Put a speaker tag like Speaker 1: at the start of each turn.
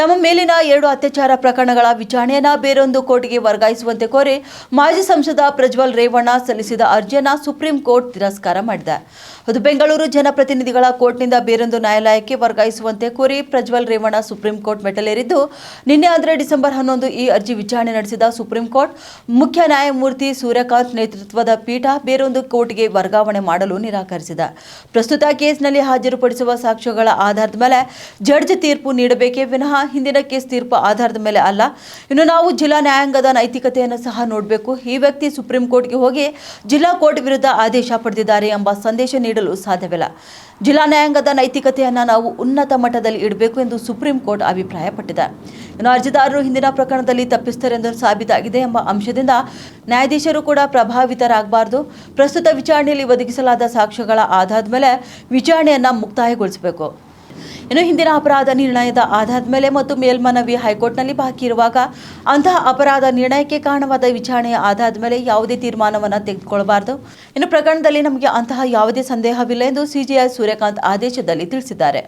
Speaker 1: ತಮ್ಮ ಮೇಲಿನ ಎರಡು ಅತ್ಯಾಚಾರ ಪ್ರಕರಣಗಳ ವಿಚಾರಣೆಯನ್ನು ಬೇರೊಂದು ಕೋರ್ಟ್ಗೆ ವರ್ಗಾಯಿಸುವಂತೆ ಕೋರಿ ಮಾಜಿ ಸಂಸದ ಪ್ರಜ್ವಲ್ ರೇವಣ್ಣ ಸಲ್ಲಿಸಿದ ಅರ್ಜಿಯನ್ನು ಸುಪ್ರೀಂ ಕೋರ್ಟ್ ತಿರಸ್ಕಾರ ಮಾಡಿದೆ. ಅದು ಬೆಂಗಳೂರು ಜನಪ್ರತಿನಿಧಿಗಳ ಕೋರ್ಟ್ನಿಂದ ಬೇರೊಂದು ನ್ಯಾಯಾಲಯಕ್ಕೆ ವರ್ಗಾಯಿಸುವಂತೆ ಕೋರಿ ಪ್ರಜ್ವಲ್ ರೇವಣ್ಣ ಸುಪ್ರೀಂ ಕೋರ್ಟ್ ಮೆಟ್ಟಲೇರಿದ್ದು, ನಿನ್ನೆ ಅಂದರೆ ಡಿಸೆಂಬರ್ ಹನ್ನೊಂದು ಈ ಅರ್ಜಿ ವಿಚಾರಣೆ ನಡೆಸಿದ ಸುಪ್ರೀಂ ಕೋರ್ಟ್, ಮುಖ್ಯ ನ್ಯಾಯಮೂರ್ತಿ ಸೂರ್ಯಕಾಂತ್ ನೇತೃತ್ವದ ಪೀಠ ಬೇರೊಂದು ಕೋರ್ಟ್ಗೆ ವರ್ಗಾವಣೆ ಮಾಡಲು ನಿರಾಕರಿಸಿದೆ. ಪ್ರಸ್ತುತ ಕೇಸ್ನಲ್ಲಿ ಹಾಜರುಪಡಿಸುವ ಸಾಕ್ಷ್ಯಗಳ ಆಧಾರದ ಮೇಲೆ ಜಡ್ಜ್ ತೀರ್ಪು ನೀಡಬೇಕೇ ವಿನಃ ಹಿಂದಿನ ಕೇಸ್ ತೀರ್ಪು ಆಧಾರದ ಮೇಲೆ ಅಲ್ಲ. ಇನ್ನು ನಾವು ಜಿಲ್ಲಾ ನ್ಯಾಯಾಂಗದ ನೈತಿಕತೆಯನ್ನು ಸಹ ನೋಡಬೇಕು. ಈ ವ್ಯಕ್ತಿ ಸುಪ್ರೀಂ ಕೋರ್ಟ್ಗೆ ಹೋಗಿ ಜಿಲ್ಲಾ ಕೋರ್ಟ್ ವಿರುದ್ಧ ಆದೇಶ ಪಡೆದಿದ್ದಾರೆ ಎಂಬ ಸಂದೇಶ ನೀಡಲು ಸಾಧ್ಯವಿಲ್ಲ. ಜಿಲ್ಲಾ ನ್ಯಾಯಾಂಗದ ನೈತಿಕತೆಯನ್ನು ನಾವು ಉನ್ನತ ಮಟ್ಟದಲ್ಲಿ ಇಡಬೇಕು ಎಂದು ಸುಪ್ರೀಂ ಕೋರ್ಟ್ ಅಭಿಪ್ರಾಯಪಟ್ಟಿದೆ. ಇನ್ನು ಅರ್ಜಿದಾರರು ಹಿಂದಿನ ಪ್ರಕರಣದಲ್ಲಿ ತಪ್ಪಿಸ್ತರೆಂದು ಸಾಬೀತಾಗಿದೆ ಎಂಬ ಅಂಶದಿಂದ ನ್ಯಾಯಾಧೀಶರು ಕೂಡ ಪ್ರಭಾವಿತರಾಗಬಾರದು. ಪ್ರಸ್ತುತ ವಿಚಾರಣೆಯಲ್ಲಿ ಒದಗಿಸಲಾದ ಸಾಕ್ಷ್ಯಗಳ ಆಧಾರದ ಮೇಲೆ ವಿಚಾರಣೆಯನ್ನು ಮುಕ್ತಾಯಗೊಳಿಸಬೇಕು. ಇನ್ನು ಹಿಂದಿನ ಅಪರಾಧ ನಿರ್ಣಯದ ಆಧಾರದ ಮೇಲೆ ಮತ್ತು ಮೇಲ್ಮನವಿ ಹೈಕೋರ್ಟ್ನಲ್ಲಿ ಬಾಕಿ ಇರುವಾಗ ಅಂತಹ ಅಪರಾಧ ನಿರ್ಣಯಕ್ಕೆ ಕಾರಣವಾದ ವಿಚಾರಣೆಯ ಆಧಾರದ ಮೇಲೆ ಯಾವುದೇ ತೀರ್ಮಾನವನ್ನು ತೆಗೆದುಕೊಳ್ಳಬಾರದು. ಇನ್ನು ಪ್ರಕರಣದಲ್ಲಿ ನಮಗೆ ಅಂತಹ ಯಾವುದೇ ಸಂದೇಹವಿಲ್ಲ ಎಂದು ಸಿಜಿಐ ಸೂರ್ಯಕಾಂತ್ ಆದೇಶದಲ್ಲಿ ತಿಳಿಸಿದ್ದಾರೆ.